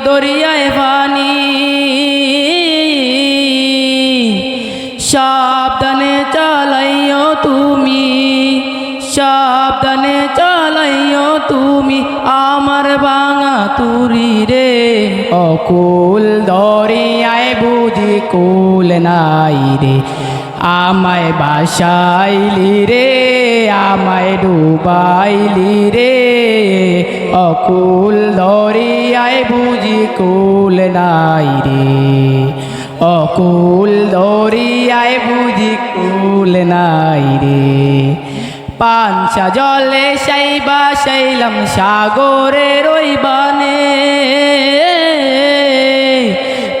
দরিয়ায় পানি সাবধানে চালাইও তুমি, সাবধানে চালাইও তুমি আমার ভাঙা তুরি রে। অকুল দরিয়ায় বুঝি কুল নাই রে, আমায় বাসাইলি রে, আমায় ডুবাইলি রে। অকুল দরিয়ায় কুল নাই রে। অকুল দরিয়ায় বুঝি কুল নাই রে। পাঞ্চা জলে সাইবা সাইলাম সাগরের ওই বানে।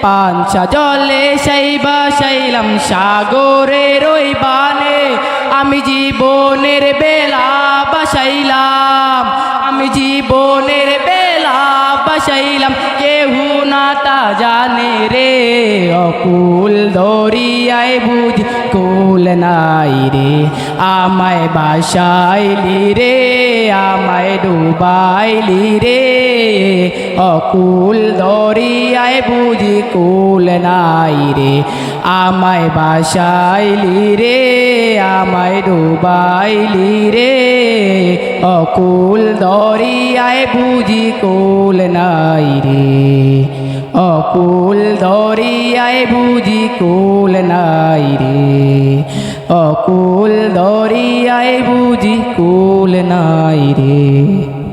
পাঞ্চা জলে সাইবা সাইলাম সাগরের ওই বানে। আমি জীবনের বেলা বাসাইলাম, আমি জীবনের বেলা বাসাইলাম। জানে রে, অকুল দরিয়ায় বুঝ, কুল নাই রে। আমায় বাসাইলি রে, আমায় ডুবাইলি রে। অকুল দরিয়ায় বুঝি, কুল নাই রে। আমায় বাসাইলি রে, আমায় ডুবাইলি রে। অকুল দরিয়ায় বুঝি, কুল নাই রে। অকুল দরিয়ায় বুঝি কুল নাই রে। অকুল দরিয়ায় বুঝি কুল নাই রে।